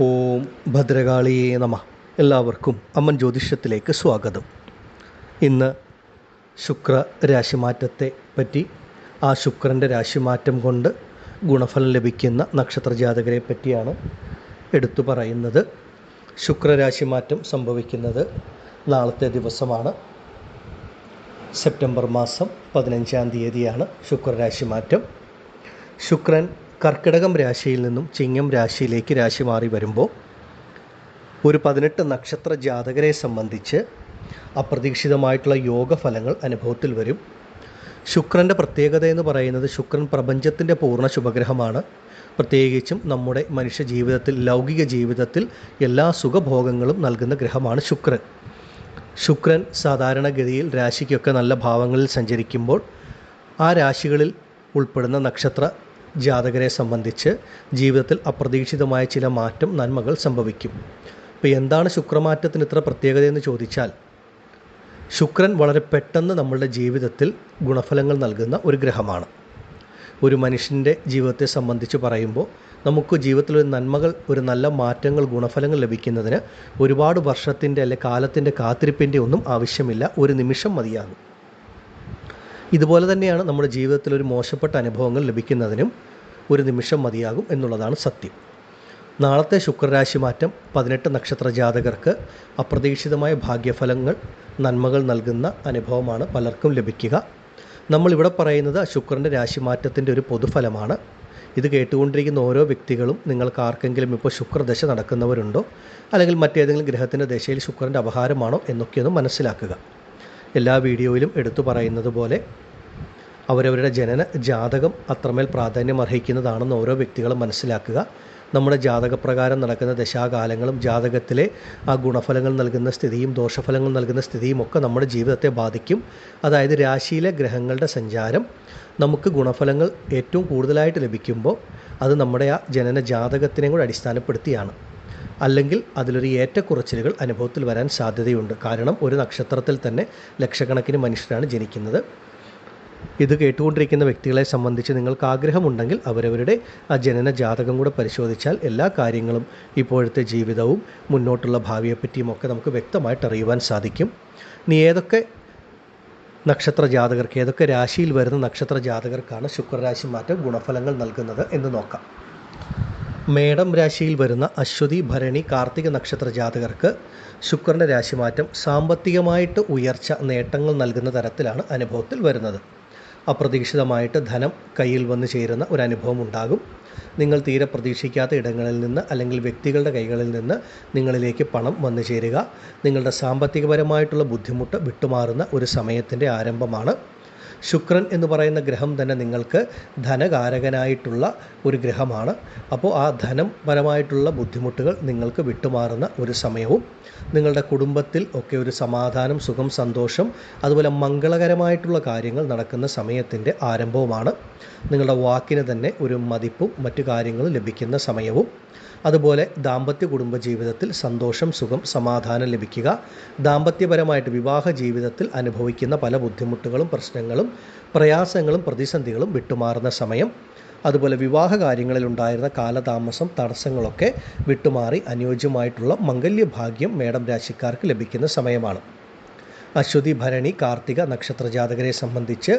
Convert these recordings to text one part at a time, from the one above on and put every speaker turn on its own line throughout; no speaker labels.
ഓം ഭദ്രകാളിയേ നമ. എല്ലാവർക്കും അമ്മൻ ജ്യോതിഷത്തിലേക്ക് സ്വാഗതം. ഇന്ന് ശുക്ര രാശിമാറ്റത്തെ പറ്റി ആ ശുക്രന്റെ രാശിമാറ്റം കൊണ്ട് ഗുണഫലം ലഭിക്കുന്ന നക്ഷത്ര ജാതകരെ പറ്റിയാണ് എടുത്തു പറയുന്നത്. ശുക്രരാശിമാറ്റം സംഭവിക്കുന്നത് നാളത്തെ ദിവസമാണ്. സെപ്റ്റംബർ മാസം പതിനഞ്ചാം തീയതിയാണ് ശുക്രരാശിമാറ്റം. ശുക്രൻ കർക്കിടകം രാശിയിൽ നിന്നും ചിങ്ങം രാശിയിലേക്ക് രാശി മാറി വരുമ്പോൾ ഒരു പതിനെട്ട് നക്ഷത്ര ജാതകരെ സംബന്ധിച്ച് അപ്രതീക്ഷിതമായിട്ടുള്ള യോഗഫലങ്ങൾ അനുഭവത്തിൽ വരും. ശുക്രന്റെ പ്രത്യേകത എന്ന് പറയുന്നത് ശുക്രൻ പ്രപഞ്ചത്തിന്റെ പൂർണ ശുഭഗ്രഹമാണ്. പ്രത്യേകിച്ചും നമ്മുടെ മനുഷ്യ ജീവിതത്തിൽ ലൗകിക ജീവിതത്തിൽ എല്ലാ സുഖഭോഗങ്ങളും നൽകുന്ന ഗ്രഹമാണ് ശുക്രൻ. ശുക്രൻ സാധാരണഗതിയിൽ രാശിക്കൊക്കെ നല്ല ഭാവങ്ങളിൽ സഞ്ചരിക്കുമ്പോൾ ആ രാശികളിൽ ഉൾപ്പെടുന്ന നക്ഷത്ര ജാതകരെ സംബന്ധിച്ച് ജീവിതത്തിൽ അപ്രതീക്ഷിതമായ ചില മാറ്റം നന്മകൾ സംഭവിക്കും. ഇപ്പോൾ എന്താണ് ശുക്രമാറ്റത്തിന് ഇത്ര പ്രത്യേകതയെന്ന് ചോദിച്ചാൽ ശുക്രൻ വളരെ പെട്ടെന്ന് നമ്മളുടെ ജീവിതത്തിൽ ഗുണഫലങ്ങൾ നൽകുന്ന ഒരു ഗ്രഹമാണ്. ഒരു മനുഷ്യന്റെ ജീവിതത്തെ സംബന്ധിച്ച് പറയുമ്പോൾ നമുക്ക് ജീവിതത്തിൽ ഒരു നന്മകൾ ഒരു നല്ല മാറ്റങ്ങൾ ഗുണഫലങ്ങൾ ലഭിക്കുന്നതിന് ഒരുപാട് വർഷത്തിന്റെ അല്ലെ കാലത്തിന്റെ കാത്തിരിപ്പിന്റെ ഒന്നും ആവശ്യമില്ല. ഒരു നിമിഷം മതിയാകും. ഇതുപോലെ തന്നെയാണ് നമ്മുടെ ജീവിതത്തിൽ ഒരു മോശപ്പെട്ട അനുഭവങ്ങൾ ലഭിക്കുന്നതിനും ഒരു നിമിഷം മതിയാകും എന്നുള്ളതാണ് സത്യം. നാളത്തെ ശുക്രരാശി മാറ്റം പതിനെട്ട് നക്ഷത്ര ജാതകർക്ക് അപ്രതീക്ഷിതമായ ഭാഗ്യഫലങ്ങൾ നന്മകൾ നൽകുന്ന അനുഭവമാണ് പലർക്കും ലഭിക്കുക. നമ്മളിവിടെ പറയുന്നത് ശുക്രന്റെ രാശിമാറ്റത്തിന്റെ ഒരു പൊതുഫലമാണ്. ഇത് കേട്ടുകൊണ്ടിരിക്കുന്ന ഓരോ വ്യക്തികളും നിങ്ങൾക്ക് ആർക്കെങ്കിലും ഇപ്പോൾ ശുക്രദശ നടക്കുന്നവരുണ്ടോ? അല്ലെങ്കിൽ മറ്റേതെങ്കിലും ഗ്രഹത്തിന്റെ ദശയിൽ ശുക്രന്റെ അപഹാരമാണോ എന്നൊക്കെയൊന്ന് മനസ്സിലാക്കുക. എല്ലാ വീഡിയോയിലും എടുത്തു പറയുന്നത് പോലെ അവരവരുടെ ജനന ജാതകം അത്രമേൽ പ്രാധാന്യം അർഹിക്കുന്നതാണെന്ന് ഓരോ വ്യക്തികളും മനസ്സിലാക്കുക. നമ്മുടെ ജാതകപ്രകാരം നടക്കുന്ന ദശാകാലങ്ങളും ജാതകത്തിലെ ആ ഗുണഫലങ്ങൾ നൽകുന്ന സ്ഥിതിയും ദോഷഫലങ്ങൾ നൽകുന്ന സ്ഥിതിയും ഒക്കെ നമ്മുടെ ജീവിതത്തെ ബാധിക്കും. അതായത് രാശിയിലെ ഗ്രഹങ്ങളുടെ സഞ്ചാരം നമുക്ക് ഗുണഫലങ്ങൾ ഏറ്റവും കൂടുതലായിട്ട് ലഭിക്കുമ്പോൾ അത് നമ്മുടെ ആ ജനന ജാതകത്തിനെയും കൂടെ അടിസ്ഥാനപ്പെടുത്തിയാണ്. അല്ലെങ്കിൽ അതിലൊരു ഏറ്റക്കുറച്ചിലുകൾ അനുഭവത്തിൽ വരാൻ സാധ്യതയുണ്ട്. കാരണം ഒരു നക്ഷത്രത്തിൽ തന്നെ ലക്ഷക്കണക്കിന് മനുഷ്യരാണ് ജനിക്കുന്നത്. ഇത് കേട്ടുകൊണ്ടിരിക്കുന്ന വ്യക്തികളെ സംബന്ധിച്ച് നിങ്ങൾക്ക് ആഗ്രഹമുണ്ടെങ്കിൽ അവരവരുടെ ആ ജനന ജാതകം കൂടെ പരിശോധിച്ചാൽ എല്ലാ കാര്യങ്ങളും ഇപ്പോഴത്തെ ജീവിതവും മുന്നോട്ടുള്ള ഭാവിയെപ്പറ്റിയും ഒക്കെ നമുക്ക് വ്യക്തമായിട്ട് അറിയുവാൻ സാധിക്കും. നീ ഏതൊക്കെ നക്ഷത്ര ജാതകർക്ക് ഏതൊക്കെ രാശിയിൽ വരുന്ന നക്ഷത്ര ജാതകർക്കാണ് ശുക്രരാശി മാറ്റം ഗുണഫലങ്ങൾ നൽകുന്നത് എന്ന് നോക്കാം. മേടം രാശിയിൽ വരുന്ന അശ്വതി ഭരണി കാർത്തിക നക്ഷത്ര ജാതകർക്ക് ശുക്രന്റെ രാശിമാറ്റം സാമ്പത്തികമായിട്ട് ഉയർച്ച നേട്ടങ്ങൾ നൽകുന്ന തരത്തിലാണ് അനുഭവത്തിൽ വരുന്നത്. അപ്രതീക്ഷിതമായിട്ട് ധനം കയ്യിൽ വന്നു ചേരുന്ന ഒരു അനുഭവം ഉണ്ടാകും. നിങ്ങൾ തീരെ പ്രതീക്ഷിക്കാത്ത ഇടങ്ങളിൽ നിന്ന് അല്ലെങ്കിൽ വ്യക്തികളുടെ കൈകളിൽ നിന്ന് നിങ്ങളിലേക്ക് പണം വന്നു ചേരുക. നിങ്ങളുടെ സാമ്പത്തികപരമായിട്ടുള്ള ബുദ്ധിമുട്ട് വിട്ടുമാറുന്ന ഒരു സമയത്തിന്റെ ആരംഭമാണ്. ശുക്രൻ എന്ന് പറയുന്ന ഗ്രഹം തന്നെ നിങ്ങൾക്ക് ധനകാരകനായിട്ടുള്ള ഒരു ഗ്രഹമാണ്. അപ്പോൾ ആ ധനം പരമായിട്ടുള്ള ബുദ്ധിമുട്ടുകൾ നിങ്ങൾക്ക് വിട്ടുമാറുന്ന ഒരു സമയവും നിങ്ങളുടെ കുടുംബത്തിൽ ഒക്കെ ഒരു സമാധാനം സുഖം സന്തോഷം അതുപോലെ മംഗളകരമായിട്ടുള്ള കാര്യങ്ങൾ നടക്കുന്ന സമയത്തിന്റെ ആരംഭവുമാണ്. നിങ്ങളുടെ വാക്കിന് തന്നെ ഒരു മതിപ്പും മറ്റു കാര്യങ്ങളും ലഭിക്കുന്ന സമയവും. അതുപോലെ ദാമ്പത്യ കുടുംബ ജീവിതത്തിൽ സന്തോഷം സുഖം സമാധാനം ലഭിക്കുക ദാമ്പത്യപരമായിട്ട് വിവാഹ ജീവിതത്തിൽ അനുഭവിക്കുന്ന പല ബുദ്ധിമുട്ടുകളും പ്രശ്നങ്ങളും പ്രയാസങ്ങളും പ്രതിസന്ധികളും വിട്ടുമാറുന്ന സമയം അതുപോലെ വിവാഹ കാര്യങ്ങളിൽ ഉണ്ടായിരുന്ന കാലതാമസം തടസ്സങ്ങളൊക്കെ വിട്ടുമാറി അനുയോജ്യമായിട്ടുള്ള മംഗല്യഭാഗ്യം മേടം രാശിക്കാർക്ക് ലഭിക്കുന്ന സമയമാണ്. അശ്വതി ഭരണി കാർത്തിക നക്ഷത്ര ജാതകരെ സംബന്ധിച്ച്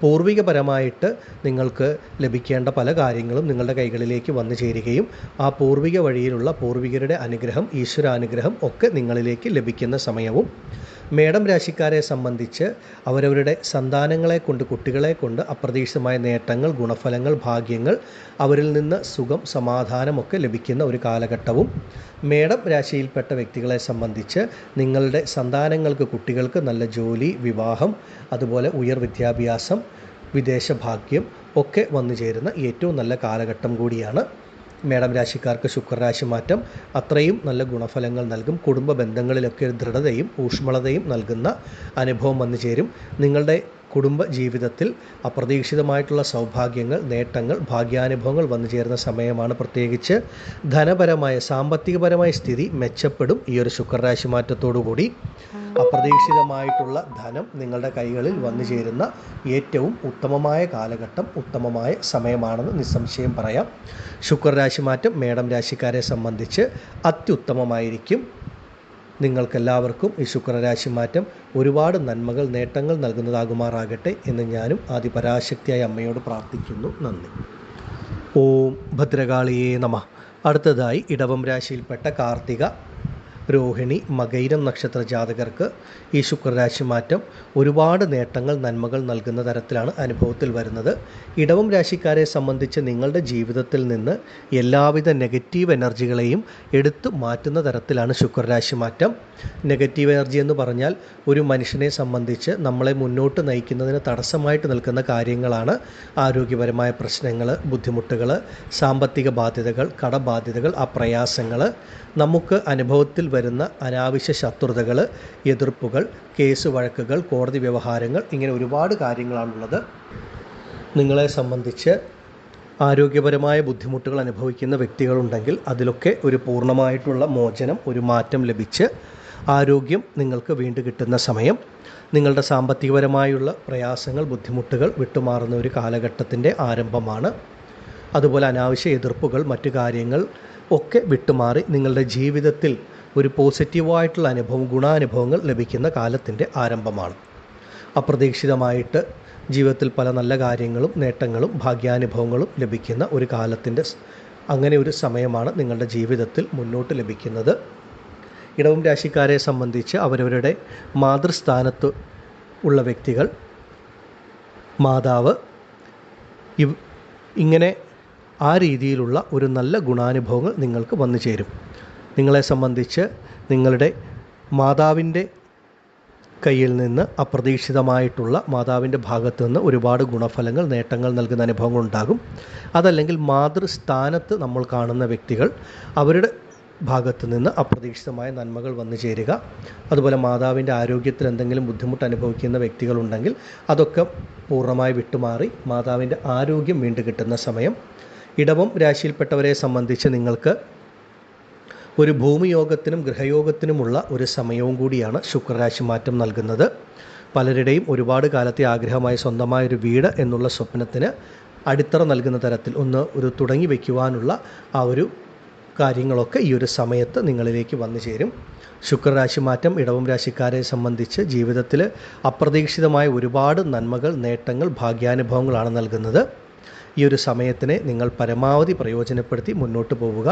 പൂർവികപരമായിട്ട് നിങ്ങൾക്ക് ലഭിക്കേണ്ട പല കാര്യങ്ങളും നിങ്ങളുടെ കൈകളിലേക്ക് വന്നു ചേരുകയും ആ പൂർവിക വഴിയിലുള്ള പൂർവികരുടെ അനുഗ്രഹം ഈശ്വരാനുഗ്രഹം ഒക്കെ നിങ്ങളിലേക്ക് ലഭിക്കുന്ന സമയവും മേടം രാശിക്കാരെ സംബന്ധിച്ച് അവരവരുടെ സന്താനങ്ങളെ കൊണ്ട് കുട്ടികളെ കൊണ്ട് അപ്രതീക്ഷിതമായ നേട്ടങ്ങൾ ഗുണഫലങ്ങൾ ഭാഗ്യങ്ങൾ അവരിൽ നിന്ന് സുഖം സമാധാനമൊക്കെ ലഭിക്കുന്ന ഒരു കാലഘട്ടവും മേടം രാശിയിൽപ്പെട്ട വ്യക്തികളെ സംബന്ധിച്ച് നിങ്ങളുടെ സന്താനങ്ങൾക്ക് കുട്ടികൾക്ക് നല്ല ജോലി വിവാഹം അതുപോലെ ഉയർ വിദ്യാഭ്യാസം വിദേശ ഭാഗ്യം ഒക്കെ വന്നു ചേരുന്ന ഏറ്റവും നല്ല കാലഘട്ടം കൂടിയാണ് മേടം രാശിക്കാർക്ക് ശുക്രരാശി മാറ്റം. അത്രയും നല്ല ഗുണഫലങ്ങൾ നൽകും. കുടുംബ ബന്ധങ്ങളിലൊക്കെ ദൃഢതയും ഊഷ്മളതയും നൽകുന്ന അനുഭവം വന്നു ചേരും. നിങ്ങളുടെ കുടുംബ ജീവിതത്തിൽ അപ്രതീക്ഷിതമായിട്ടുള്ള സൗഭാഗ്യങ്ങൾ നേട്ടങ്ങൾ ഭാഗ്യാനുഭവങ്ങൾ വന്നു ചേരുന്ന സമയമാണ്. പ്രത്യേകിച്ച് ധനപരമായ സാമ്പത്തികപരമായ സ്ഥിതി മെച്ചപ്പെടും ഈ ഒരു ശുക്രരാശി മാറ്റത്തോടുകൂടി. അപ്രതീക്ഷിതമായിട്ടുള്ള ധനം നിങ്ങളുടെ കൈകളിൽ വന്നു ചേരുന്ന ഏറ്റവും ഉത്തമമായ കാലഘട്ടം ഉത്തമമായ സമയമാണെന്ന് നിസ്സംശയം പറയാം. ശുക്രരാശി മാറ്റം മേടം രാശിക്കാരെ സംബന്ധിച്ച് അത്യുത്തമമായിരിക്കും. നിങ്ങൾക്കെല്ലാവർക്കും ഈ ശുക്രരാശി മാറ്റം ഒരുപാട് നന്മകൾ നേട്ടങ്ങൾ നൽകുന്നതാകുമാറാകട്ടെ എന്ന് ഞാനും ആദിപരാശക്തിയായ അമ്മയോട് പ്രാർത്ഥിക്കുന്നു. നന്ദി. ഓം ഭദ്രകാളിയേ നമ. അടുത്തതായി ഇടവം രാശിയിൽപ്പെട്ട കാർത്തിക രോഹിണി മകൈരം നക്ഷത്ര ജാതകർക്ക് ഈ ശുക്രരാശി മാറ്റം ഒരുപാട് നേട്ടങ്ങൾ നന്മകൾ നൽകുന്ന തരത്തിലാണ് അനുഭവത്തിൽ വരുന്നത്. ഇടവം രാശിക്കാരെ സംബന്ധിച്ച് നിങ്ങളുടെ ജീവിതത്തിൽ നിന്ന് എല്ലാവിധ നെഗറ്റീവ് എനർജികളെയും എടുത്തു മാറ്റുന്ന തരത്തിലാണ് ശുക്രരാശി മാറ്റം. നെഗറ്റീവ് എനർജി എന്ന് പറഞ്ഞാൽ ഒരു മനുഷ്യനെ സംബന്ധിച്ച് നമ്മളെ മുന്നോട്ട് നയിക്കുന്നതിന് തടസ്സമായിട്ട് നിൽക്കുന്ന കാര്യങ്ങളാണ്. ആരോഗ്യപരമായ പ്രശ്നങ്ങൾ ബുദ്ധിമുട്ടുകൾ സാമ്പത്തിക ബാധ്യതകൾ കടബാധ്യതകൾ ആ പ്രയാസങ്ങൾ നമുക്ക് അനുഭവത്തിൽ വരുന്ന അനാവശ്യ ശത്രുതകൾ എതിർപ്പുകൾ കേസ് വഴക്കുകൾ കോടതി വ്യവഹാരങ്ങൾ ഇങ്ങനെ ഒരുപാട് കാര്യങ്ങളാണുള്ളത്. നിങ്ങളെ സംബന്ധിച്ച് ആരോഗ്യപരമായ ബുദ്ധിമുട്ടുകൾ അനുഭവിക്കുന്ന വ്യക്തികളുണ്ടെങ്കിൽ അതിലൊക്കെ ഒരു പൂർണമായിട്ടുള്ള മോചനം ഒരു മാറ്റം ലഭിച്ച് ആരോഗ്യം നിങ്ങൾക്ക് വീണ്ടും കിട്ടുന്ന സമയം നിങ്ങളുടെ സാമ്പത്തികപരമായുള്ള പ്രയാസങ്ങൾ ബുദ്ധിമുട്ടുകൾ വിട്ടുമാറുന്ന ഒരു കാലഘട്ടത്തിന്റെ ആരംഭമാണ്. അതുപോലെ അനാവശ്യ എതിർപ്പുകൾ മറ്റു കാര്യങ്ങൾ ഒക്കെ വിട്ടുമാറി നിങ്ങളുടെ ജീവിതത്തിൽ ഒരു പോസിറ്റീവായിട്ടുള്ള അനുഭവം ഗുണാനുഭവങ്ങൾ ലഭിക്കുന്ന കാലത്തിന്റെ ആരംഭമാണ്. അപ്രതീക്ഷിതമായിട്ട് ജീവിതത്തിൽ പല നല്ല കാര്യങ്ങളും നേട്ടങ്ങളും ഭാഗ്യാനുഭവങ്ങളും ലഭിക്കുന്ന ഒരു കാലത്തിന്റെ അങ്ങനെ ഒരു സമയമാണ് നിങ്ങളുടെ ജീവിതത്തിൽ മുന്നോട്ട് ലഭിക്കുന്നത്. ഇടവം രാശിക്കാരെ സംബന്ധിച്ച് അവരവരുടെ മാതൃസ്ഥാനത്ത് ഉള്ള വ്യക്തികൾ മാതാവ് ഇവ് ഇങ്ങനെ ആ രീതിയിലുള്ള ഒരു നല്ല ഗുണാനുഭവങ്ങൾ നിങ്ങൾക്ക് വന്നു ചേരും നിങ്ങളെ സംബന്ധിച്ച് നിങ്ങളുടെ മാതാവിന്റെ കയ്യിൽ നിന്ന് അപ്രതീക്ഷിതമായിട്ടുള്ള മാതാവിന്റെ ഭാഗത്ത് നിന്ന് ഒരുപാട് ഗുണഫലങ്ങൾ നേട്ടങ്ങൾ നൽകുന്ന അനുഭവങ്ങൾ ഉണ്ടാകും. അതല്ലെങ്കിൽ മാതൃസ്ഥാനത്ത് നമ്മൾ കാണുന്ന വ്യക്തികൾ അവരുടെ ഭാഗത്ത് നിന്ന് അപ്രതീക്ഷിതമായ നന്മകൾ വന്നു ചേരുക. അതുപോലെ മാതാവിന്റെ ആരോഗ്യത്തിൽ എന്തെങ്കിലും ബുദ്ധിമുട്ട് അനുഭവിക്കുന്ന വ്യക്തികളുണ്ടെങ്കിൽ അതൊക്കെ പൂർണമായി വിട്ടുമാറി മാതാവിന്റെ ആരോഗ്യം വീണ്ടും കിട്ടുന്ന സമയം. ഇടവം രാശിയിൽപ്പെട്ടവരെ സംബന്ധിച്ച് നിങ്ങൾക്ക് ഒരു ഭൂമിയോഗത്തിനും ഗൃഹയോഗത്തിനുമുള്ള ഒരു സമയവും കൂടിയാണ് ശുക്രരാശി മാറ്റം നൽകുന്നത്. പലരുടെയും ഒരുപാട് കാലത്തെ ആഗ്രഹമായ സ്വന്തമായ ഒരു വീട് എന്നുള്ള സ്വപ്നത്തിന് അടിത്തറ നൽകുന്ന തരത്തിൽ ഒന്ന് ഒരു തുടങ്ങി വയ്ക്കുവാനുള്ള ആ ഒരു കാര്യങ്ങളൊക്കെ ഈ ഒരു സമയത്ത് നിങ്ങളിലേക്ക് വന്നു ചേരും. ശുക്രരാശി മാറ്റം ഇടവം രാശിക്കാരെ സംബന്ധിച്ച് ജീവിതത്തിൽ അപ്രതീക്ഷിതമായ ഒരുപാട് നന്മകൾ നേട്ടങ്ങൾ ഭാഗ്യാനുഭവങ്ങളാണ് നൽകുന്നത്. ഈ ഒരു സമയത്തിനെ നിങ്ങൾ പരമാവധി പ്രയോജനപ്പെടുത്തി മുന്നോട്ട് പോവുക.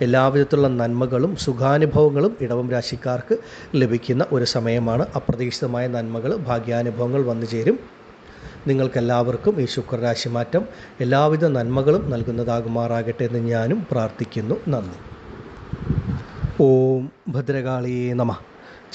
എല്ലാവിധത്തിലുള്ള നന്മകളും സുഖാനുഭവങ്ങളും ഇടവം രാശിക്കാർക്ക് ലഭിക്കുന്ന ഒരു സമയമാണ്. അപ്രതീക്ഷിതമായ നന്മകൾ ഭാഗ്യാനുഭവങ്ങൾ വന്നു ചേരും. നിങ്ങൾക്കെല്ലാവർക്കും ഈ ശുക്രരാശി മാറ്റം എല്ലാവിധ നന്മകളും നൽകുന്നതാകുമാറാകട്ടെ എന്ന് ഞാനും പ്രാർത്ഥിക്കുന്നു. നന്ദി. ഓം ഭദ്രകാളിയേ നമ.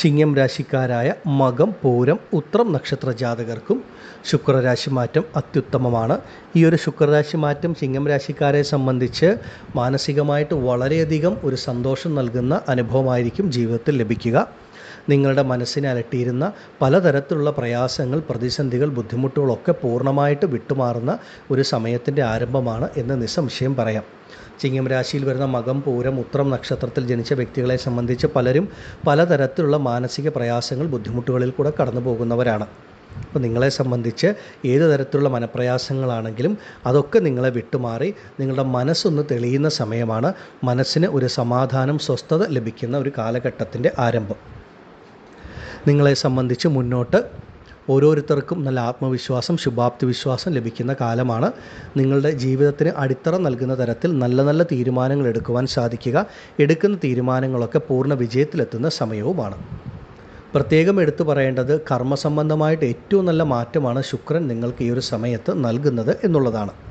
ചിങ്ങം രാശിക്കാരായ മകം പൂരം ഉത്രം നക്ഷത്ര ജാതകർക്കും ശുക്രരാശി മാറ്റം അത്യുത്തമമാണ്. ഈ ഒരു ശുക്രരാശി മാറ്റം ചിങ്ങം രാശിക്കാരെ സംബന്ധിച്ച് മാനസികമായിട്ട് വളരെയധികം ഒരു സന്തോഷം നൽകുന്ന അനുഭവമായിരിക്കും ജീവിതത്തിൽ ലഭിക്കുക. നിങ്ങളുടെ മനസ്സിനെ അലട്ടിയിരുന്ന പലതരത്തിലുള്ള പ്രയാസങ്ങൾ പ്രതിസന്ധികൾ ബുദ്ധിമുട്ടുകളൊക്കെ പൂർണമായിട്ട് വിട്ടുമാറുന്ന ഒരു സമയത്തിന്റെ ആരംഭമാണ് എന്ന് നിസ്സംശയം പറയാം. ചിങ്ങം രാശിയിൽ വരുന്ന മകം പൂരം ഉത്രം നക്ഷത്രത്തിൽ ജനിച്ച വ്യക്തികളെ സംബന്ധിച്ച് പലരും പലതരത്തിലുള്ള മാനസിക പ്രയാസങ്ങൾ ബുദ്ധിമുട്ടുകളിൽ കൂടെ കടന്നു പോകുന്നവരാണ് അപ്പോൾ നിങ്ങളെ സംബന്ധിച്ച് ഏത് തരത്തിലുള്ള മനപ്രയാസങ്ങളാണെങ്കിലും അതൊക്കെ നിങ്ങളെ വിട്ടുമാറി നിങ്ങളുടെ മനസ്സൊന്ന് തെളിയുന്ന സമയമാണ് മനസ്സിന് ഒരു സമാധാനം സ്വസ്ഥത ലഭിക്കുന്ന ഒരു കാലഘട്ടത്തിന്റെ ആരംഭം. നിങ്ങളെ സംബന്ധിച്ച് മുന്നോട്ട് ഓരോരുത്തർക്കും നല്ല ആത്മവിശ്വാസം ശുഭാപ്തി വിശ്വാസം ലഭിക്കുന്ന കാലമാണ്. നിങ്ങളുടെ ജീവിതത്തിന് അടിത്തറ നൽകുന്ന തരത്തിൽ നല്ല നല്ല തീരുമാനങ്ങൾ എടുക്കുവാൻ സാധിക്കുക. എടുക്കുന്ന തീരുമാനങ്ങളൊക്കെ പൂർണ വിജയത്തിലെത്തുന്ന സമയവുമാണ്. പ്രത്യേകം എടുത്തു പറയേണ്ടത് കർമ്മസംബന്ധമായിട്ട് ഏറ്റവും നല്ല മാറ്റമാണ് ശുക്രൻ നിങ്ങൾക്ക് ഈ ഒരു സമയത്ത് നൽകുന്നത് എന്നുള്ളതാണ്.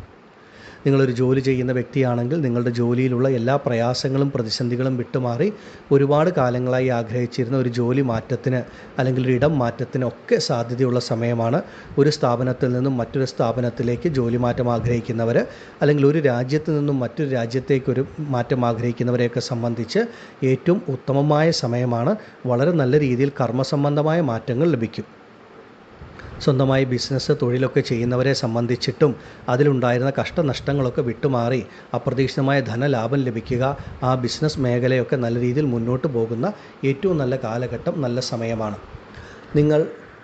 നിങ്ങളൊരു ജോലി ചെയ്യുന്ന വ്യക്തിയാണെങ്കിൽ നിങ്ങളുടെ ജോലിയിലുള്ള എല്ലാ പ്രയാസങ്ങളും പ്രതിസന്ധികളും വിട്ടുമാറി ഒരുപാട് കാലങ്ങളായി ആഗ്രഹിച്ചിരുന്ന ഒരു ജോലി മാറ്റത്തിന് അല്ലെങ്കിൽ ഒരു ഇടം മാറ്റത്തിന് ഒക്കെ സാധ്യതയുള്ള സമയമാണ് ഒരു സ്ഥാപനത്തിൽ നിന്നും മറ്റൊരു സ്ഥാപനത്തിലേക്ക് ജോലി മാറ്റം ആഗ്രഹിക്കുന്നവർ അല്ലെങ്കിൽ ഒരു രാജ്യത്ത് നിന്നും മറ്റൊരു രാജ്യത്തേക്ക് ഒരു മാറ്റം ആഗ്രഹിക്കുന്നവരെയൊക്കെ സംബന്ധിച്ച് ഏറ്റവും ഉത്തമമായ സമയമാണ്. വളരെ നല്ല രീതിയിൽ കർമ്മസംബന്ധമായ മാറ്റങ്ങൾ ലഭിക്കും. സ്വന്തമായി ബിസിനസ് തൊഴിലൊക്കെ ചെയ്യുന്നവരെ സംബന്ധിച്ചിട്ടും അതിലുണ്ടായിരുന്ന കഷ്ടനഷ്ടങ്ങളൊക്കെ വിട്ടുമാറി അപ്രതീക്ഷിതമായ ധനലാഭം ലഭിക്കുക ആ ബിസിനസ് മേഖലയൊക്കെ നല്ല രീതിയിൽ മുന്നോട്ട് പോകുന്ന ഏറ്റവും നല്ല കാലഘട്ടം നല്ല സമയമാണ്. നിങ്ങൾ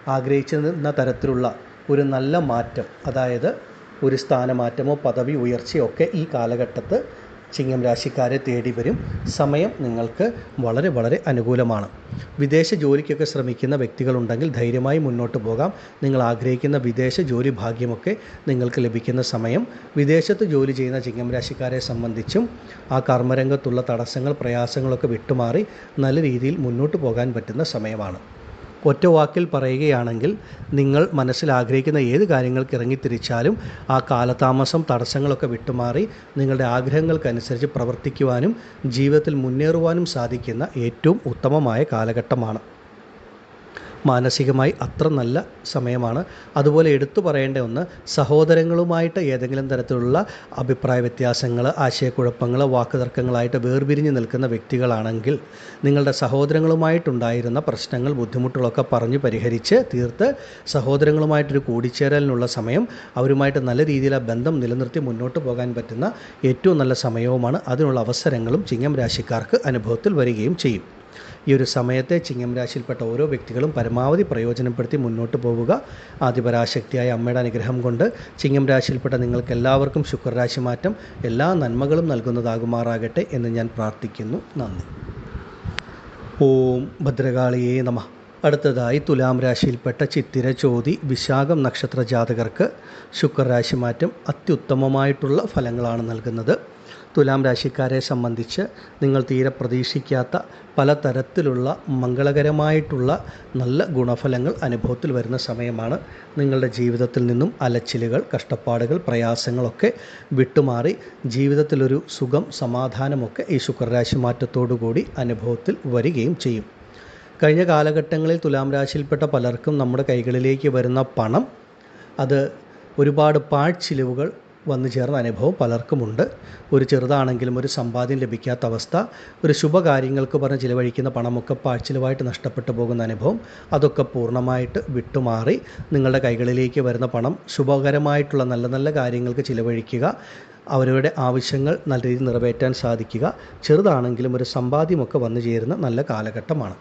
ആഗ്രഹിച്ചിരുന്ന തരത്തിലുള്ള ഒരു നല്ല മാറ്റം അതായത് ഒരു സ്ഥാനമാറ്റമോ പദവി ഉയർച്ചയോ ഒക്കെ ഈ കാലഘട്ടത്ത് ചിങ്ങം രാശിക്കാരെ തേടി വരും. സമയം നിങ്ങൾക്ക് വളരെ വളരെ അനുകൂലമാണ്. വിദേശ ജോലിക്കൊക്കെ ശ്രമിക്കുന്ന വ്യക്തികളുണ്ടെങ്കിൽ ധൈര്യമായി മുന്നോട്ട് പോകാം. നിങ്ങൾ ആഗ്രഹിക്കുന്ന വിദേശ ജോലി ഭാഗ്യമൊക്കെ നിങ്ങൾക്ക് ലഭിക്കുന്ന സമയം. വിദേശത്ത് ജോലി ചെയ്യുന്ന ചിങ്ങം രാശിക്കാരെ സംബന്ധിച്ചും ആ കർമ്മരംഗത്തുള്ള തടസ്സങ്ങൾ പ്രയാസങ്ങളൊക്കെ വിട്ടുമാറി നല്ല രീതിയിൽ മുന്നോട്ട് പോകാൻ പറ്റുന്ന സമയമാണ്. ഒറ്റ വാക്കിൽ പറയുകയാണെങ്കിൽ നിങ്ങൾ മനസ്സിൽ ആഗ്രഹിക്കുന്ന ഏത് കാര്യങ്ങൾക്ക് ഇറങ്ങിത്തിരിച്ചാലും ആ കാലതാമസം തടസ്സങ്ങളൊക്കെ വിട്ടുമാറി നിങ്ങളുടെ ആഗ്രഹങ്ങൾക്കനുസരിച്ച് പ്രവർത്തിക്കുവാനും ജീവിതത്തിൽ മുന്നേറുവാനും സാധിക്കുന്ന ഏറ്റവും ഉത്തമമായ കാലഘട്ടമാണ്. മാനസികമായി അത്ര നല്ല സമയമാണ്. അതുപോലെ എടുത്തു പറയേണ്ട ഒന്ന് സഹോദരങ്ങളുമായിട്ട് ഏതെങ്കിലും തരത്തിലുള്ള അഭിപ്രായ വ്യത്യാസങ്ങൾ ആശയക്കുഴപ്പങ്ങൾ വാക്കുതർക്കങ്ങളായിട്ട് വേർപിരിഞ്ഞ് നിൽക്കുന്ന വ്യക്തികളാണെങ്കിൽ നിങ്ങളുടെ സഹോദരങ്ങളുമായിട്ടുണ്ടായിരുന്ന പ്രശ്നങ്ങൾ ബുദ്ധിമുട്ടുകളൊക്കെ പറഞ്ഞ് പരിഹരിച്ച് തീർത്ത് സഹോദരങ്ങളുമായിട്ടൊരു കൂടിച്ചേരലിനുള്ള സമയം അവരുമായിട്ട് നല്ല രീതിയിൽ ആ ബന്ധം നിലനിർത്തി മുന്നോട്ട് പോകാൻ പറ്റുന്ന ഏറ്റവും നല്ല സമയവുമാണ്. അതിനുള്ള അവസരങ്ങളും ചിങ്ങം രാശിക്കാർക്ക് അനുഭവത്തിൽ വരികയും ചെയ്യും. ഈ ഒരു സമയത്തെ ചിങ്ങം രാശിയിൽപ്പെട്ട ഓരോ വ്യക്തികളും പരമാവധി പ്രയോജനപ്പെടുത്തി മുന്നോട്ട് പോവുക. ആദിപരാശക്തിയായ അമ്മയുടെ അനുഗ്രഹം കൊണ്ട് ചിങ്ങം രാശിയിൽപ്പെട്ട നിങ്ങൾക്ക് എല്ലാവർക്കും ശുക്രരാശി മാറ്റം എല്ലാ നന്മകളും നൽകുന്നതാകുമാറാകട്ടെ എന്ന് ഞാൻ പ്രാർത്ഥിക്കുന്നു. നന്ദി. ഓം ഭദ്രകാളിയേ നമ. അടുത്തതായി തുലാം രാശിയിൽപ്പെട്ട ചിത്തിര ചോതി വിശാഖം നക്ഷത്ര ജാതകർക്ക് ശുക്രരാശി മാറ്റം അത്യുത്തമമായിട്ടുള്ള ഫലങ്ങളാണ് നൽകുന്നത്. തുലാം രാശിക്കാരെ സംബന്ധിച്ച് നിങ്ങൾ തീരെ പ്രതീക്ഷിക്കാത്ത പലതരത്തിലുള്ള മംഗളകരമായിട്ടുള്ള നല്ല ഗുണഫലങ്ങൾ അനുഭവത്തിൽ വരുന്ന സമയമാണ്. നിങ്ങളുടെ ജീവിതത്തിൽ നിന്നും അലച്ചിലുകൾ കഷ്ടപ്പാടുകൾ പ്രയാസങ്ങളൊക്കെ വിട്ടുമാറി ജീവിതത്തിലൊരു സുഖം സമാധാനമൊക്കെ ഈ ശുക്രരാശി മാറ്റത്തോടു കൂടി അനുഭവത്തിൽ വരികയും ചെയ്യും. കഴിഞ്ഞ കാലഘട്ടങ്ങളിൽ തുലാം രാശിയിൽപ്പെട്ട പലർക്കും നമ്മുടെ കൈകളിലേക്ക് വരുന്ന പണം അത് ഒരുപാട് പാഴ്ചിലവുകൾ വന്നു ചേർന്ന അനുഭവം പലർക്കുമുണ്ട്. ഒരു ചെറുതാണെങ്കിലും ഒരു സമ്പാദ്യം ലഭിക്കാത്ത അവസ്ഥ ഒരു ശുഭകാര്യങ്ങൾക്ക് പറഞ്ഞ് ചിലവഴിക്കുന്ന പണമൊക്കെ പാഴ്ചിലവായിട്ട് നഷ്ടപ്പെട്ടു പോകുന്ന അനുഭവം അതൊക്കെ പൂർണമായിട്ട് വിട്ടുമാറി നിങ്ങളുടെ കൈകളിലേക്ക് വരുന്ന പണം ശുഭകരമായിട്ടുള്ള നല്ല നല്ല കാര്യങ്ങൾക്ക് ചിലവഴിക്കുക അവരുടെ ആവശ്യങ്ങൾ നല്ല രീതിയിൽ നിറവേറ്റാൻ സാധിക്കുക ചെറുതാണെങ്കിലും ഒരു സമ്പാദ്യമൊക്കെ വന്നു ചേരുന്ന നല്ല കാലഘട്ടമാണ്.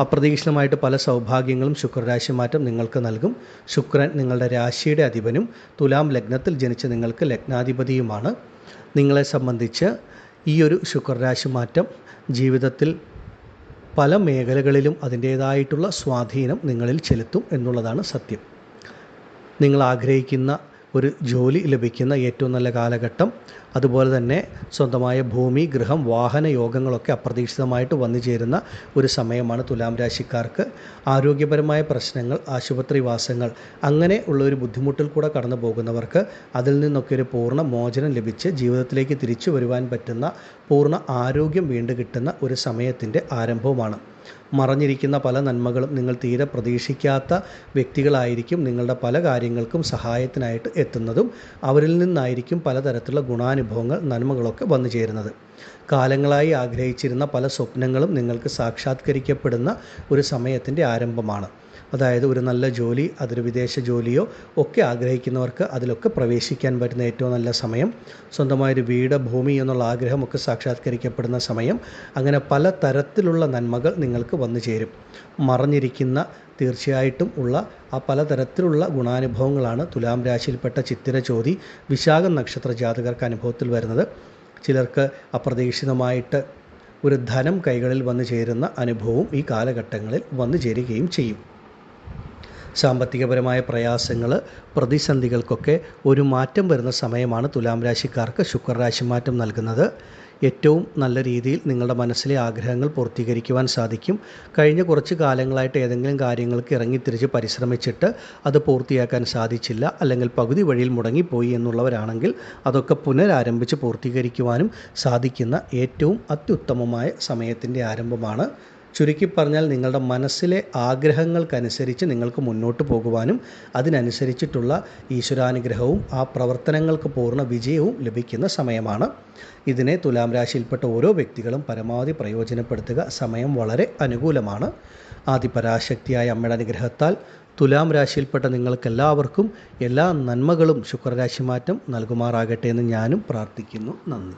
അപ്രതീക്ഷിതമായിട്ട് പല സൗഭാഗ്യങ്ങളും ശുക്രരാശി മാറ്റം നിങ്ങൾക്ക് നൽകും. ശുക്രൻ നിങ്ങളുടെ രാശിയുടെ അധിപനും തുലാം ലഗ്നത്തിൽ ജനിച്ച നിങ്ങൾക്ക് ലഗ്നാധിപതിയുമാണ്. നിങ്ങളെ സംബന്ധിച്ച് ഈ ഒരു ശുക്രരാശി മാറ്റം ജീവിതത്തിൽ പല മേഖലകളിലും അതിന്റേതായിട്ടുള്ള സ്വാധീനം നിങ്ങളിൽ ചെലുത്തും എന്നുള്ളതാണ് സത്യം. നിങ്ങൾ ആഗ്രഹിക്കുന്ന ഒരു ജോലി ലഭിക്കുന്ന ഏറ്റവും നല്ല കാലഘട്ടം അതുപോലെ തന്നെ സ്വന്തമായ ഭൂമി ഗൃഹം വാഹന യോഗങ്ങളൊക്കെ അപ്രതീക്ഷിതമായിട്ട് വന്നു ചേരുന്ന ഒരു സമയമാണ് തുലാം രാശിക്കാർക്ക്. ആരോഗ്യപരമായ പ്രശ്നങ്ങൾ ആശുപത്രിവാസങ്ങൾ അങ്ങനെ ഉള്ള ഒരു ബുദ്ധിമുട്ടിൽ കൂടെ കടന്നു പോകുന്നവർക്ക് അതിൽ നിന്നൊക്കെ ഒരു പൂർണ മോചനം ലഭിച്ച് ജീവിതത്തിലേക്ക് തിരിച്ചു വരുവാൻ പറ്റുന്ന പൂർണ ആരോഗ്യം വീണ്ടും കിട്ടുന്ന ഒരു സമയത്തിന്റെ ആരംഭവുമാണ്. മറഞ്ഞിരിക്കുന്ന പല നന്മകളും നിങ്ങൾ തീരെ പ്രതീക്ഷിക്കാത്ത വ്യക്തികളായിരിക്കും നിങ്ങളുടെ പല കാര്യങ്ങൾക്കും സഹായത്തിനായിട്ട് എത്തുന്നതും അവരിൽ നിന്നായിരിക്കും പലതരത്തിലുള്ള ഗുണാനുഭവങ്ങൾ നന്മകളൊക്കെ വന്നു ചേരുന്നത്. കാലങ്ങളായി ആഗ്രഹിച്ചിരുന്ന പല സ്വപ്നങ്ങളും നിങ്ങൾക്ക് സാക്ഷാത്കരിക്കപ്പെടുന്ന ഒരു സമയത്തിന്റെ ആരംഭമാണ്. അതായത് ഒരു നല്ല ജോലി അതൊരു വിദേശ ജോലിയോ ഒക്കെ ആഗ്രഹിക്കുന്നവർക്ക് അതിലൊക്കെ പ്രവേശിക്കാൻ പറ്റുന്ന ഏറ്റവും നല്ല സമയം സ്വന്തമായൊരു വീട് ഭൂമി എന്നുള്ള ആഗ്രഹമൊക്കെ സാക്ഷാത്കരിക്കപ്പെടുന്ന സമയം അങ്ങനെ പല തരത്തിലുള്ള നന്മകൾ നിങ്ങൾക്ക് വന്നു ചേരും. മറഞ്ഞിരിക്കുന്ന തീർച്ചയായിട്ടും ഉള്ള ആ പലതരത്തിലുള്ള ഗുണാനുഭവങ്ങളാണ് തുലാം രാശിയിൽപ്പെട്ട ചിത്തിര ചോതി വിശാഖം നക്ഷത്ര ജാതകർക്ക് അനുഭവത്തിൽ വരുന്നത്. ചിലർക്ക് അപ്രതീക്ഷിതമായിട്ട് ഒരു ധനം കൈകളിൽ വന്നു ചേരുന്ന അനുഭവവും ഈ കാലഘട്ടങ്ങളിൽ വന്നു ചേരുകയും ചെയ്യും. സാമ്പത്തികപരമായ പ്രയാസങ്ങൾ പ്രതിസന്ധികൾക്കൊക്കെ ഒരു മാറ്റം വരുന്ന സമയമാണ് തുലാം രാശിക്കാർക്ക് ശുക്രരാശി മാറ്റം നൽകുന്നത്. ഏറ്റവും നല്ല രീതിയിൽ നിങ്ങളുടെ മനസ്സിലെ ആഗ്രഹങ്ങൾ പൂർത്തീകരിക്കുവാൻ സാധിക്കും. കഴിഞ്ഞ കുറച്ച് കാലങ്ങളായിട്ട് ഏതെങ്കിലും കാര്യങ്ങൾക്ക് ഇറങ്ങിത്തിരിച്ച് പരിശ്രമിച്ചിട്ട് അത് പൂർത്തിയാക്കാൻ സാധിച്ചില്ല അല്ലെങ്കിൽ പകുതി വഴിയിൽ മുടങ്ങിപ്പോയി എന്നുള്ളവരാണെങ്കിൽ അതൊക്കെ പുനരാരംഭിച്ച് പൂർത്തീകരിക്കുവാനും സാധിക്കുന്ന ഏറ്റവും അത്യുത്തമമായ സമയത്തിന്റെ ആരംഭമാണ് ചുരുക്കി പറഞ്ഞാൽ നിങ്ങളുടെ മനസ്സിലെ ആഗ്രഹങ്ങൾക്കനുസരിച്ച് നിങ്ങൾക്ക് മുന്നോട്ട് പോകുവാനും അതിനനുസരിച്ചിട്ടുള്ള ഈശ്വരാനുഗ്രഹവും ആ പ്രവർത്തനങ്ങൾക്ക് പൂർണ വിജയവും ലഭിക്കുന്ന സമയമാണ്. ഇതിനെ തുലാം രാശിയിൽപ്പെട്ട ഓരോ വ്യക്തികളും പരമാവധി പ്രയോജനപ്പെടുത്തുക സമയം വളരെ അനുകൂലമാണ്. ആദിപരാശക്തിയായ അമ്മയുടെ അനുഗ്രഹത്താൽ തുലാം രാശിയിൽപ്പെട്ട നിങ്ങൾക്കെല്ലാവർക്കും എല്ലാ നന്മകളും ശുക്രരാശി മാറ്റം നൽകുമാറാകട്ടെ എന്ന് ഞാനും പ്രാർത്ഥിക്കുന്നു. നന്ദി.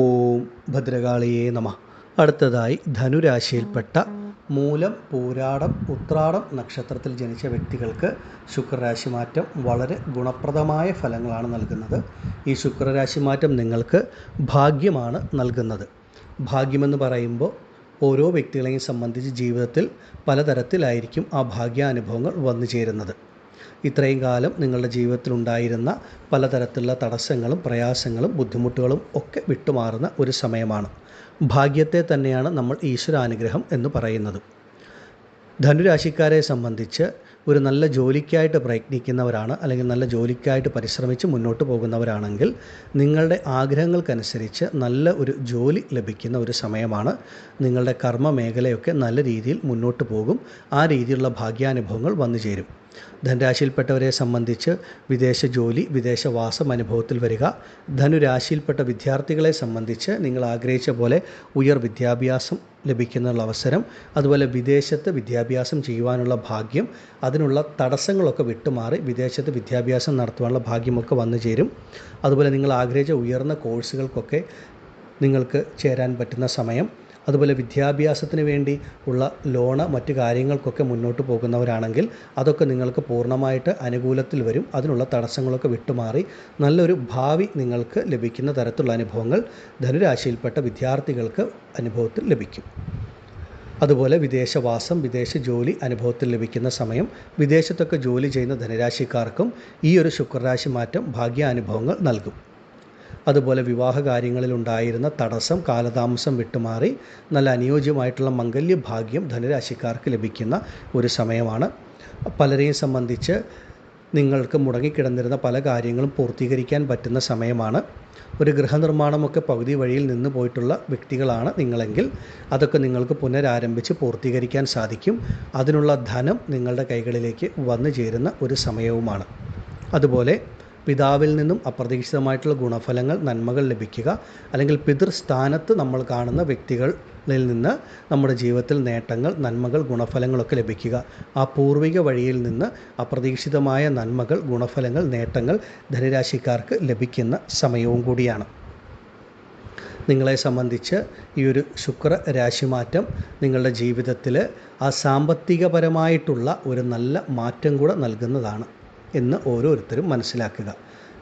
ഓം ഭദ്രകാളിയേ നമ. അടുത്തതായി ധനുരാശിയിൽപ്പെട്ട മൂലം പൂരാടം ഉത്രാടം നക്ഷത്രത്തിൽ ജനിച്ച വ്യക്തികൾക്ക് ശുക്രരാശി മാറ്റം വളരെ ഗുണപ്രദമായ ഫലങ്ങളാണ് നൽകുന്നത്. ഈ ശുക്രരാശി മാറ്റം നിങ്ങൾക്ക് ഭാഗ്യമാണ് നൽകുന്നത്. ഭാഗ്യമെന്ന് പറയുമ്പോൾ ഓരോ വ്യക്തികളെയും സംബന്ധിച്ച് ജീവിതത്തിൽ പലതരത്തിലായിരിക്കും ആ ഭാഗ്യാനുഭവങ്ങൾ വന്നു ചേരുന്നത് ഇത്രയും കാലം നിങ്ങളുടെ ജീവിതത്തിൽ ഉണ്ടായിരുന്ന പലതരത്തിലുള്ള തടസ്സങ്ങളും പ്രയാസങ്ങളും ബുദ്ധിമുട്ടുകളും ഒക്കെ വിട്ടുമാറുന്ന ഒരു സമയമാണ്. ഭാഗ്യത്തെ തന്നെയാണ് നമ്മൾ ഈശ്വരാനുഗ്രഹം എന്ന് പറയുന്നത്. ധനുരാശിക്കാരെ സംബന്ധിച്ച് ഒരു നല്ല ജോലിക്കായിട്ട് പ്രയത്നിക്കുന്നവരാണ് അല്ലെങ്കിൽ നല്ല ജോലിക്കായിട്ട് പരിശ്രമിച്ച് മുന്നോട്ട് പോകുന്നവരാണെങ്കിൽ നിങ്ങളുടെ ആഗ്രഹങ്ങൾക്കനുസരിച്ച് നല്ല ഒരു ജോലി ലഭിക്കുന്ന ഒരു സമയമാണ്. നിങ്ങളുടെ കർമ്മ മേഖലയൊക്കെ നല്ല രീതിയിൽ മുന്നോട്ട് പോകും. ആ രീതിയിലുള്ള ഭാഗ്യാനുഭവങ്ങൾ വന്നു ചേരും ധനരാശിയിൽപ്പെട്ടവരെ സംബന്ധിച്ച് വിദേശ ജോലി വിദേശവാസം അനുഭവത്തിൽ വരിക. ധനുരാശിയിൽപ്പെട്ട വിദ്യാർത്ഥികളെ സംബന്ധിച്ച് നിങ്ങൾ ആഗ്രഹിച്ച പോലെ ഉയർ വിദ്യാഭ്യാസം ലഭിക്കുന്നുള്ള അവസരം അതുപോലെ വിദേശത്ത് വിദ്യാഭ്യാസം ചെയ്യുവാനുള്ള ഭാഗ്യം അതിനുള്ള തടസ്സങ്ങളൊക്കെ വിട്ടുമാറി വിദേശത്ത് വിദ്യാഭ്യാസം നടത്തുവാനുള്ള ഭാഗ്യമൊക്കെ വന്നു ചേരും. അതുപോലെ നിങ്ങൾ ആഗ്രഹിച്ച ഉയർന്ന കോഴ്സുകൾക്കൊക്കെ നിങ്ങൾക്ക് ചേരാൻ പറ്റുന്ന സമയം അതുപോലെ വിദ്യാഭ്യാസത്തിന് വേണ്ടി ഉള്ള ലോണ് മറ്റു കാര്യങ്ങൾക്കൊക്കെ മുന്നോട്ട് പോകുന്നവരാണെങ്കിൽ അതൊക്കെ നിങ്ങൾക്ക് പൂർണമായിട്ട് അനുകൂലത്തിൽ വരും. അതിനുള്ള തടസ്സങ്ങളൊക്കെ വിട്ടുമാറി നല്ലൊരു ഭാവി നിങ്ങൾക്ക് ലഭിക്കുന്ന തരത്തിലുള്ള അനുഭവങ്ങൾ ധനുരാശിയിൽപ്പെട്ട വിദ്യാർത്ഥികൾക്ക് അനുഭവത്തിൽ ലഭിക്കും. അതുപോലെ വിദേശവാസം വിദേശ ജോലി അനുഭവത്തിൽ ലഭിക്കുന്ന സമയം വിദേശത്തൊക്കെ ജോലി ചെയ്യുന്ന ധനരാശിക്കാർക്കും ഈ ഒരു ശുക്രരാശി മാറ്റം ഭാഗ്യാനുഭവങ്ങൾ നൽകും. അതുപോലെ വിവാഹ കാര്യങ്ങളിൽ ഉണ്ടായിരുന്ന തടസ്സം കാലതാമസം വിട്ടുമാറി നല്ല അനുയോജ്യമായിട്ടുള്ള മംഗല്യ ഭാഗ്യം ധനുരാശിക്കാർക്ക് ലഭിക്കുന്ന ഒരു സമയമാണ്. പലരെയും സംബന്ധിച്ച് നിങ്ങൾക്ക് മുടങ്ങിക്കിടന്നിരുന്ന പല കാര്യങ്ങളും പൂർത്തീകരിക്കാൻ പറ്റുന്ന സമയമാണ്. ഒരു ഗൃഹനിർമ്മാണമൊക്കെ പകുതി വഴിയിൽ നിന്ന് പോയിട്ടുള്ള വ്യക്തികളാണ് നിങ്ങളെങ്കിൽ അതൊക്കെ നിങ്ങൾക്ക് പുനരാരംഭിച്ച് പൂർത്തീകരിക്കാൻ സാധിക്കും. അതിനുള്ള ധനം നിങ്ങളുടെ കൈകളിലേക്ക് വന്നു ചേരുന്ന ഒരു സമയവുമാണ്. അതുപോലെ പിതാവിൽ നിന്നും അപ്രതീക്ഷിതമായിട്ടുള്ള ഗുണഫലങ്ങൾ നന്മകൾ ലഭിക്കുക. അല്ലെങ്കിൽ പിതൃസ്ഥാനത്ത് നമ്മൾ കാണുന്ന വ്യക്തികളിൽ നിന്ന് നമ്മുടെ ജീവിതത്തിൽ നേട്ടങ്ങൾ നന്മകൾ ഗുണഫലങ്ങളൊക്കെ ലഭിക്കുക. ആ പൂർവിക വഴിയിൽ നിന്ന് അപ്രതീക്ഷിതമായ നന്മകൾ ഗുണഫലങ്ങൾ നേട്ടങ്ങൾ ധനരാശിക്കാർക്ക് ലഭിക്കുന്ന സമയവും കൂടിയാണ്. നിങ്ങളെ സംബന്ധിച്ച് ഈ ഒരു ശുക്ര രാശിമാറ്റം നിങ്ങളുടെ ജീവിതത്തിൽ ആ സാമ്പത്തികപരമായിട്ടുള്ള ഒരു നല്ല മാറ്റം കൂടെ നൽകുന്നതാണ്. എന്ന് ഓരോരുത്തരും മനസ്സിലാക്കുക.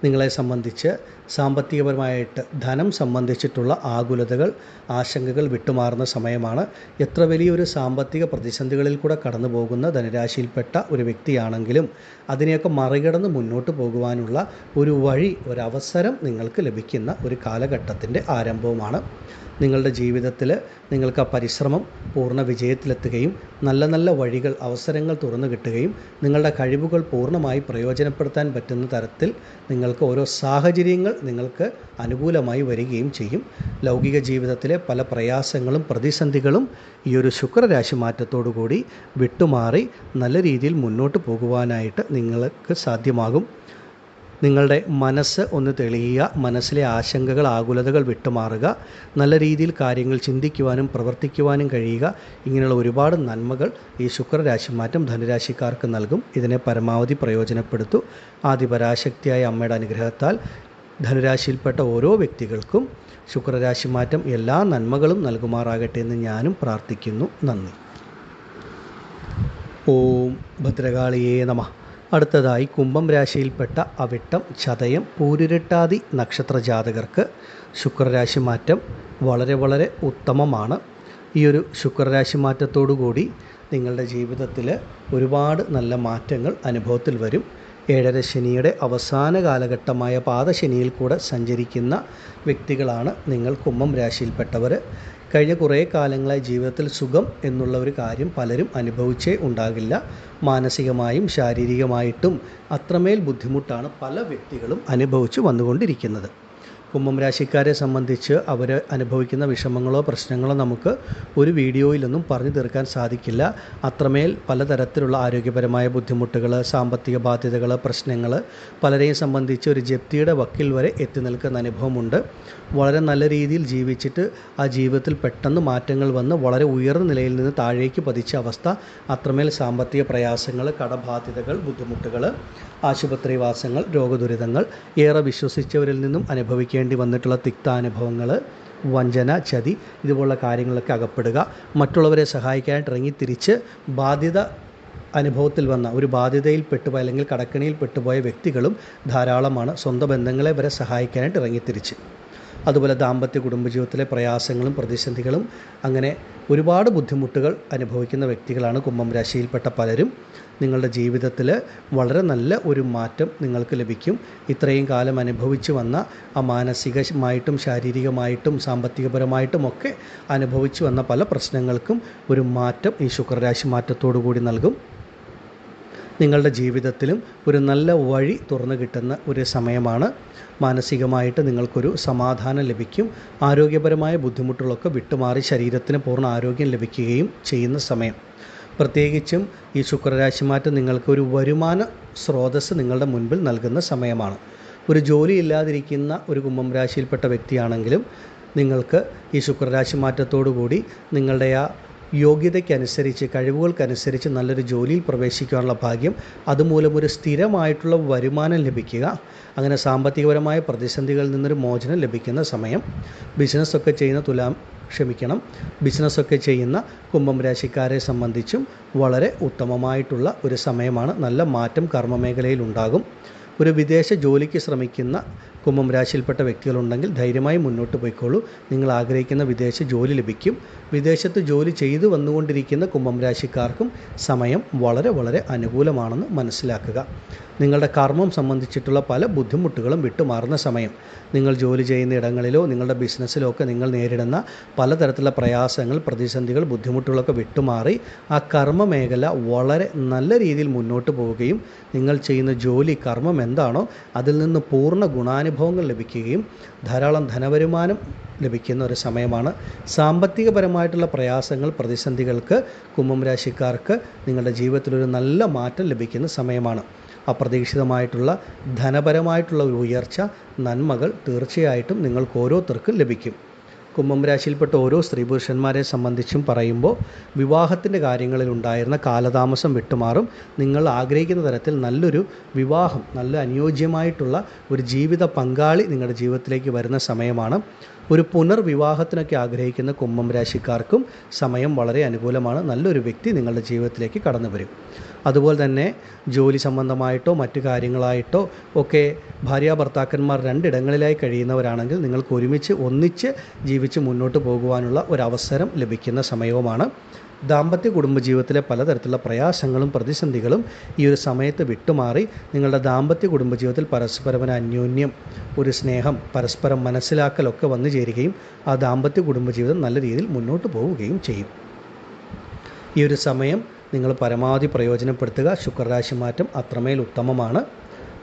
നിങ്ങളെ സംബന്ധിച്ച് സാമ്പത്തികപരമായിട്ട് ധനം സംബന്ധിച്ചിട്ടുള്ള ആകുലതകൾ ആശങ്കകൾ വിട്ടുമാറുന്ന സമയമാണ്. എത്ര വലിയൊരു സാമ്പത്തിക പ്രതിസന്ധികളിൽ കൂടെ കടന്നു പോകുന്ന ധനരാശിയിൽപ്പെട്ട ഒരു വ്യക്തിയാണെങ്കിലും അതിനെയൊക്കെ മറികടന്ന് മുന്നോട്ട് പോകുവാനുള്ള ഒരു വഴി ഒരവസരം നിങ്ങൾക്ക് ലഭിക്കുന്ന ഒരു കാലഘട്ടത്തിന്റെ ആരംഭവുമാണ്. നിങ്ങളുടെ ജീവിതത്തിൽ നിങ്ങൾക്ക് ആ പരിശ്രമം പൂർണ വിജയത്തിലെത്തുകയും നല്ല നല്ല വഴികൾ അവസരങ്ങൾ തുറന്നു കിട്ടുകയും നിങ്ങളുടെ കഴിവുകൾ പൂർണമായി പ്രയോജനപ്പെടുത്താൻ പറ്റുന്ന തരത്തിൽ നിങ്ങൾക്ക് ഓരോ സാഹചര്യങ്ങൾ നിങ്ങൾക്ക് അനുകൂലമായി വരികയും ചെയ്യും. ലൗകിക ജീവിതത്തിലെ പല പ്രയാസങ്ങളും പ്രതിസന്ധികളും ഈ ഒരു ശുക്രരാശി മാറ്റത്തോടു കൂടി വിട്ടുമാറി നല്ല രീതിയിൽ മുന്നോട്ട് പോകുവാനായിട്ട് നിങ്ങൾക്ക് സാധ്യമാകും. നിങ്ങളുടെ മനസ്സ് ഒന്ന് തെളിയുക മനസ്സിലെ ആശങ്കകൾ ആകുലതകൾ വിട്ടുമാറുക നല്ല രീതിയിൽ കാര്യങ്ങൾ ചിന്തിക്കുവാനും പ്രവർത്തിക്കുവാനും കഴിയുക. ഇങ്ങനെയുള്ള ഒരുപാട് നന്മകൾ ഈ ശുക്രരാശി മാറ്റം ധനുരാശിക്കാർക്ക് നൽകും. ഇതിനെ പരമാവധി പ്രയോജനപ്പെടുത്തു. ആദിപരാശക്തിയായ അമ്മയുടെ അനുഗ്രഹത്താൽ ധനുരാശിയിൽപ്പെട്ട ഓരോ വ്യക്തികൾക്കും ശുക്രരാശി മാറ്റം എല്ലാ നന്മകളും നൽകുമാറാകട്ടെ എന്ന് ഞാനും പ്രാർത്ഥിക്കുന്നു. നന്ദി. ഓം ഭദ്രകാളിയേ നമ. അടുത്തതായി കുംഭം രാശിയിൽപ്പെട്ട അവിട്ടം ചതയം പൂരിരട്ടാതി നക്ഷത്ര ജാതകർക്ക് ശുക്രരാശി മാറ്റം വളരെ വളരെ ഉത്തമമാണ്. ഈ ഒരു ശുക്രരാശി കൂടി നിങ്ങളുടെ ജീവിതത്തിൽ ഒരുപാട് നല്ല മാറ്റങ്ങൾ അനുഭവത്തിൽ വരും. ഏഴര ശനിയുടെ അവസാന കാലഘട്ടമായ പാദശനിയിൽ കൂടെ സഞ്ചരിക്കുന്ന വ്യക്തികളാണ് നിങ്ങൾ കുംഭം രാശിയിൽപ്പെട്ടവർ കഴിഞ്ഞ കുറേ കാലങ്ങളായി ജീവിതത്തിൽ സുഖം എന്നുള്ള ഒരു കാര്യം പലരും അനുഭവിച്ചേ ഉണ്ടാകില്ല. മാനസികമായും ശാരീരികമായിട്ടും അത്രമേൽ ബുദ്ധിമുട്ടാണ് പല വ്യക്തികളും അനുഭവിച്ചു വന്നുകൊണ്ടിരിക്കുന്നത്. കുംഭം രാശിക്കാരെ സംബന്ധിച്ച് അവർ അനുഭവിക്കുന്ന വിഷമങ്ങളോ പ്രശ്നങ്ങളോ നമുക്ക് ഒരു വീഡിയോയിലൊന്നും പറഞ്ഞു തീർക്കാൻ സാധിക്കില്ല. അത്രമേൽ പലതരത്തിലുള്ള ആരോഗ്യപരമായ ബുദ്ധിമുട്ടുകൾ സാമ്പത്തിക ബാധ്യതകൾ പ്രശ്നങ്ങൾ പലരെയും സംബന്ധിച്ച് ഒരു ജപ്തിയുടെ വക്കിൽ വരെ എത്തി നിൽക്കുന്ന അനുഭവമുണ്ട്. വളരെ നല്ല രീതിയിൽ ജീവിച്ചിട്ട് ആ ജീവിതത്തിൽ പെട്ടെന്ന് മാറ്റങ്ങൾ വന്ന് വളരെ ഉയർന്ന നിലയിൽ നിന്ന് താഴേക്ക് പതിച്ച അവസ്ഥ അത്രമേൽ സാമ്പത്തിക പ്രയാസങ്ങൾ കടബാധ്യതകൾ ബുദ്ധിമുട്ടുകൾ ആശുപത്രിവാസങ്ങൾ രോഗദുരിതങ്ങൾ ഏറെ വിശ്വസിച്ചവരിൽ നിന്നും അനുഭവിക്കേണ്ടി വന്നിട്ടുള്ള തിക്താനുഭവങ്ങൾ വഞ്ചന ചതി ഇതുപോലുള്ള കാര്യങ്ങളൊക്കെ അകപ്പെടുക മറ്റുള്ളവരെ സഹായിക്കാനായിട്ട് ഇറങ്ങി തിരിച്ച് ബാധ്യത അനുഭവത്തിൽ വന്ന ഒരു ബാധ്യതയിൽ പെട്ടുപോയ അല്ലെങ്കിൽ കടക്കണിയിൽ പെട്ടുപോയ വ്യക്തികളും ധാരാളമാണ്. സ്വന്തം ബന്ധങ്ങളെ വരെ സഹായിക്കാനായിട്ട് ഇറങ്ങി തിരിച്ച്. അതുപോലെ ദാമ്പത്യ കുടുംബജീവിതത്തിലെ പ്രയാസങ്ങളും പ്രതിസന്ധികളും അങ്ങനെ ഒരുപാട് ബുദ്ധിമുട്ടുകൾ അനുഭവിക്കുന്ന വ്യക്തികളാണ് കുംഭം രാശിയിൽപ്പെട്ട പലരും. നിങ്ങളുടെ ജീവിതത്തിൽ വളരെ നല്ല ഒരു മാറ്റം നിങ്ങൾക്ക് ലഭിക്കും. ഇത്രയും കാലം അനുഭവിച്ചു വന്ന ആ മാനസികമായിട്ടും ശാരീരികമായിട്ടും സാമ്പത്തികപരമായിട്ടും ഒക്കെ അനുഭവിച്ചു വന്ന പല പ്രശ്നങ്ങൾക്കും ഒരു മാറ്റം ഈ ശുക്രരാശി മാറ്റത്തോടു കൂടി നൽകും. നിങ്ങളുടെ ജീവിതത്തിലും ഒരു നല്ല വഴി തുറന്നു കിട്ടുന്ന ഒരു സമയമാണ്. മാനസികമായിട്ട് നിങ്ങൾക്കൊരു സമാധാനം ലഭിക്കും. ആരോഗ്യപരമായ ബുദ്ധിമുട്ടുകളൊക്കെ വിട്ടുമാറി ശരീരത്തിന് പൂർണ ആരോഗ്യം ലഭിക്കുകയും ചെയ്യുന്ന സമയം. പ്രത്യേകിച്ചും ഈ ശുക്രരാശി മാറ്റം നിങ്ങൾക്ക് ഒരു വരുമാന സ്രോതസ് നിങ്ങളുടെ മുൻപിൽ നൽകുന്ന സമയമാണ്. ഒരു ജോലി ഇല്ലാതിരിക്കുന്ന ഒരു കുംഭം രാശിയിൽപ്പെട്ട വ്യക്തിയാണെങ്കിലും നിങ്ങൾക്ക് ഈ ശുക്രരാശി മാറ്റത്തോടു കൂടി നിങ്ങളുടെ ആ യോഗ്യതയ്ക്കനുസരിച്ച് കഴിവുകൾക്കനുസരിച്ച് നല്ലൊരു ജോലിയിൽ പ്രവേശിക്കാനുള്ള ഭാഗ്യം അതുമൂലം ഒരു സ്ഥിരമായിട്ടുള്ള വരുമാനം ലഭിക്കുക. അങ്ങനെ സാമ്പത്തികപരമായ പ്രതിസന്ധികളിൽ നിന്നൊരു മോചനം ലഭിക്കുന്ന സമയം. ബിസിനസ്സൊക്കെ ചെയ്യുന്ന തുലാം ക്ഷമിക്കണം. ബിസിനസ്സൊക്കെ ചെയ്യുന്ന കുംഭം രാശിക്കാരെ സംബന്ധിച്ചും വളരെ ഉത്തമമായിട്ടുള്ള ഒരു സമയമാണ്. നല്ല മാറ്റം കർമ്മമേഖലയിൽ ഉണ്ടാകും. ഒരു വിദേശ ജോലിക്ക് ശ്രമിക്കുന്ന കുംഭം രാശിയിൽപ്പെട്ട വ്യക്തികളുണ്ടെങ്കിൽ ധൈര്യമായി മുന്നോട്ട് പോയിക്കോളൂ. നിങ്ങൾ ആഗ്രഹിക്കുന്ന വിദേശ ജോലി ലഭിക്കും. വിദേശത്ത് ജോലി ചെയ്തു വന്നുകൊണ്ടിരിക്കുന്ന കുംഭം രാശിക്കാർക്കും സമയം വളരെ വളരെ അനുകൂലമാണെന്ന് മനസ്സിലാക്കുക. നിങ്ങളുടെ കർമ്മം സംബന്ധിച്ചിട്ടുള്ള പല ബുദ്ധിമുട്ടുകളും വിട്ടുമാറുന്ന സമയം. നിങ്ങൾ ജോലി ചെയ്യുന്ന ഇടങ്ങളിലോ നിങ്ങളുടെ ബിസിനസ്സിലോ ഒക്കെ നിങ്ങൾ നേരിടുന്ന പലതരത്തിലുള്ള പ്രയാസങ്ങൾ പ്രതിസന്ധികൾ ബുദ്ധിമുട്ടുകളൊക്കെ വിട്ടുമാറി ആ കർമ്മ മേഖല വളരെ നല്ല രീതിയിൽ മുന്നോട്ട് പോവുകയും നിങ്ങൾ ചെയ്യുന്ന ജോലി കർമ്മം എന്താണോ അതിൽ നിന്ന് പൂർണ ഗുണാനുഭവങ്ങൾ ലഭിക്കുകയും ധാരാളം ധനവരുമാനം ലഭിക്കുന്ന ഒരു സമയമാണ്. സാമ്പത്തികപരമായിട്ടുള്ള പ്രയാസങ്ങൾ പ്രതിസന്ധികൾക്ക് കുംഭം രാശിക്കാർക്ക് നിങ്ങളുടെ ജീവിതത്തിലൊരു നല്ല മാറ്റം ലഭിക്കുന്ന സമയമാണ്. അപ്രതീക്ഷിതമായിട്ടുള്ള ധനപരമായിട്ടുള്ള ഒരു ഉയർച്ച നന്മകൾ തീർച്ചയായിട്ടും നിങ്ങൾക്ക് ഓരോരുത്തർക്കും ലഭിക്കും. കുംഭം രാശിയിൽപ്പെട്ട ഓരോ സ്ത്രീ പുരുഷന്മാരെ സംബന്ധിച്ചും പറയുമ്പോൾ വിവാഹത്തിന്റെ കാര്യങ്ങളിൽ ഉണ്ടായിരുന്ന കാലതാമസം വിട്ടുമാറും. നിങ്ങൾ ആഗ്രഹിക്കുന്ന തരത്തിൽ നല്ലൊരു വിവാഹം നല്ല അനുയോജ്യമായിട്ടുള്ള ഒരു ജീവിത പങ്കാളി നിങ്ങളുടെ ജീവിതത്തിലേക്ക് വരുന്ന സമയമാണ്. ഒരു പുനർവിവാഹത്തിനൊക്കെ ആഗ്രഹിക്കുന്ന കുംഭം രാശിക്കാർക്കും സമയം വളരെ അനുകൂലമാണ്. നല്ലൊരു വ്യക്തി നിങ്ങളുടെ ജീവിതത്തിലേക്ക് കടന്നു വരും. അതുപോലെ തന്നെ ജോലി സംബന്ധമായിട്ടോ മറ്റു കാര്യങ്ങളായിട്ടോ ഒക്കെ ഭാര്യ ഭർത്താക്കന്മാർ രണ്ടിടങ്ങളിലായി കഴിയുന്നവരാണെങ്കിൽ നിങ്ങൾക്ക് ഒരുമിച്ച് ഒന്നിച്ച് ജീവിച്ച് മുന്നോട്ട് പോകുവാനുള്ള ഒരവസരം ലഭിക്കുന്ന സമയവുമാണ്. ദാമ്പത്യ കുടുംബജീവിതത്തിലെ പലതരത്തിലുള്ള പ്രയാസങ്ങളും പ്രതിസന്ധികളും ഈ ഒരു സമയത്ത് വിട്ടുമാറി നിങ്ങളുടെ ദാമ്പത്യ കുടുംബജീവിതത്തിൽ പരസ്പരമന അന്യോന്യം ഒരു സ്നേഹം പരസ്പരം മനസ്സിലാക്കലൊക്കെ വന്നു ചേരുകയും ആ ദാമ്പത്യ കുടുംബജീവിതം നല്ല രീതിയിൽ മുന്നോട്ട് പോവുകയും ചെയ്യും. ഈ ഒരു സമയം നിങ്ങൾ പരമാവധി പ്രയോജനപ്പെടുത്തുക. ശുക്രരാശി മാറ്റം അത്രമേൽ ഉത്തമമാണ്.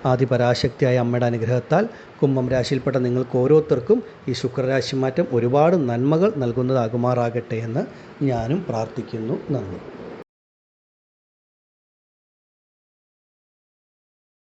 ആദിപരാശക്തിയായ അമ്മയുടെ അനുഗ്രഹത്താൽ കുംഭം രാശിയിൽപ്പെട്ട നിങ്ങൾക്ക് ഓരോരുത്തർക്കും ഈ ശുക്രരാശി മാറ്റം ഒരുപാട് നന്മകൾ നൽകുന്നതാകുമാറാകട്ടെ എന്ന് ഞാനും പ്രാർത്ഥിക്കുന്നു. നന്ദി.